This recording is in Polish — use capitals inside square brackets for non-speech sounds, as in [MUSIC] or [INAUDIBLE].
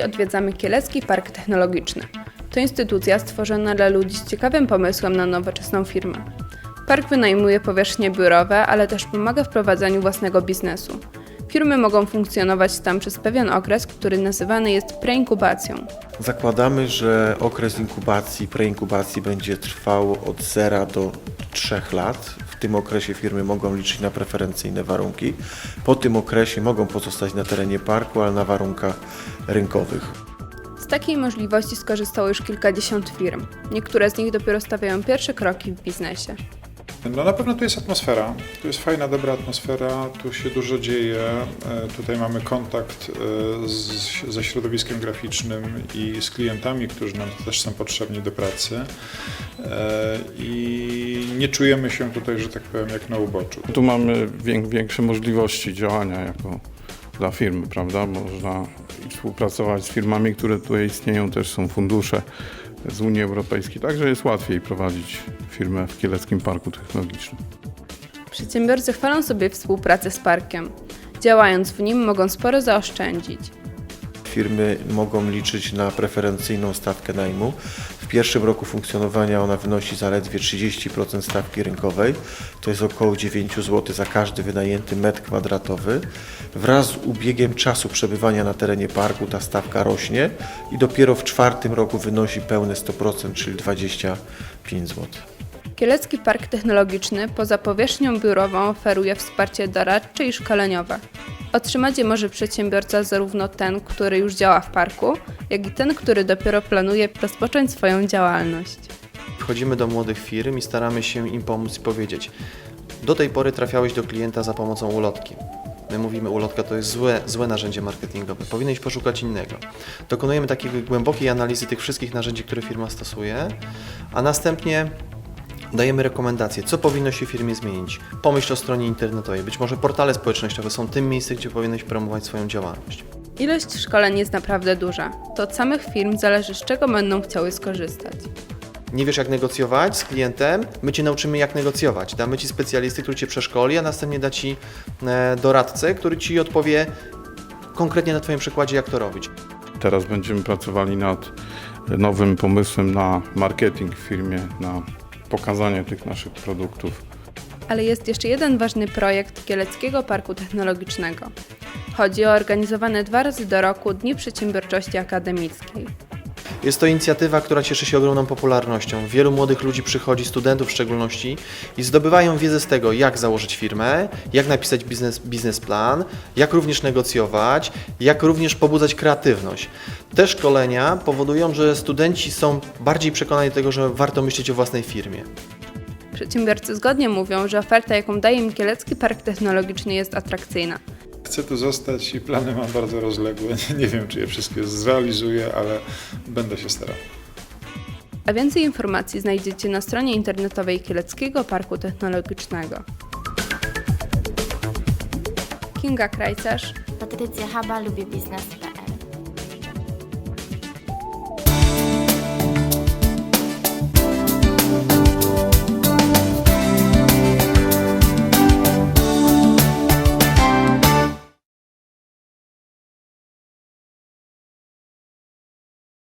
odwiedzamy Kielecki Park Technologiczny. To instytucja stworzona dla ludzi z ciekawym pomysłem na nowoczesną firmę. Park wynajmuje powierzchnie biurowe, ale też pomaga w prowadzeniu własnego biznesu. Firmy mogą funkcjonować tam przez pewien okres, który nazywany jest preinkubacją. Zakładamy, że okres inkubacji, preinkubacji będzie trwał od 0 do 3 lat. Tym okresie firmy mogą liczyć na preferencyjne warunki. Po tym okresie mogą pozostać na terenie parku, ale na warunkach rynkowych. Z takiej możliwości skorzystało już kilkadziesiąt firm. Niektóre z nich dopiero stawiają pierwsze kroki w biznesie. No na pewno tu jest atmosfera. Tu jest fajna, dobra atmosfera, tu się dużo dzieje. E, Tutaj mamy kontakt e, z, ze środowiskiem graficznym i z klientami, którzy nam też są potrzebni do pracy. E, I nie czujemy się tutaj, że tak powiem, jak na uboczu. Tu mamy wię- większe możliwości działania jako dla firmy, prawda? Można współpracować z firmami, które tutaj istnieją, też są fundusze z Unii Europejskiej, także jest łatwiej prowadzić firmę w Kieleckim Parku Technologicznym. Przedsiębiorcy chwalą sobie współpracę z parkiem. Działając w nim mogą sporo zaoszczędzić. Firmy mogą liczyć na preferencyjną stawkę najmu. W pierwszym roku funkcjonowania ona wynosi zaledwie 30% stawki rynkowej, to jest około 9 zł za każdy wynajęty metr kwadratowy. Wraz z ubiegiem czasu przebywania na terenie parku ta stawka rośnie i dopiero w czwartym roku wynosi pełne 100%, czyli 25 zł. Kielecki Park Technologiczny poza powierzchnią biurową oferuje wsparcie doradcze i szkoleniowe. Otrzymać może przedsiębiorca zarówno ten, który już działa w parku, jak i ten, który dopiero planuje rozpocząć swoją działalność. Wchodzimy do młodych firm i staramy się im pomóc i powiedzieć: Do tej pory trafiałeś do klienta za pomocą ulotki. My mówimy, ulotka to jest złe, złe narzędzie marketingowe, powinieneś poszukać innego. Dokonujemy takiej głębokiej analizy tych wszystkich narzędzi, które firma stosuje, a następnie dajemy rekomendacje, co powinno się firmie zmienić. Pomyśl o stronie internetowej, być może portale społecznościowe są tym miejscem, gdzie powinieneś promować swoją działalność. Ilość szkoleń jest naprawdę duża. To od samych firm zależy, z czego będą chciały skorzystać. nie wiesz jak negocjować z klientem, my Cię nauczymy jak negocjować. Damy Ci specjalisty, który Cię przeszkoli, a następnie da Ci e, doradcę, który Ci odpowie konkretnie na Twoim przykładzie jak to robić. Teraz będziemy pracowali nad nowym pomysłem na marketing w firmie, na pokazanie tych naszych produktów. Ale jest jeszcze jeden ważny projekt Kieleckiego Parku Technologicznego. Chodzi o organizowane dwa razy do roku Dni Przedsiębiorczości Akademickiej. Jest to inicjatywa, która cieszy się ogromną popularnością. Wielu młodych ludzi przychodzi, studentów w szczególności, i zdobywają wiedzę z tego, jak założyć firmę, jak napisać biznes, biznesplan, jak również negocjować, jak również pobudzać kreatywność. Te szkolenia powodują, że studenci są bardziej przekonani do tego, że warto myśleć o własnej firmie. Przedsiębiorcy zgodnie mówią, że oferta, jaką daje im Kielecki Park Technologiczny jest atrakcyjna. Chcę tu zostać i plany mam bardzo rozległe. [LAUGHS] Nie wiem, czy je wszystkie zrealizuję, ale będę się starał. A więcej informacji znajdziecie na stronie internetowej Kieleckiego Parku Technologicznego. Kinga Krajcarz, Patrycja Haba, lubię biznes.pl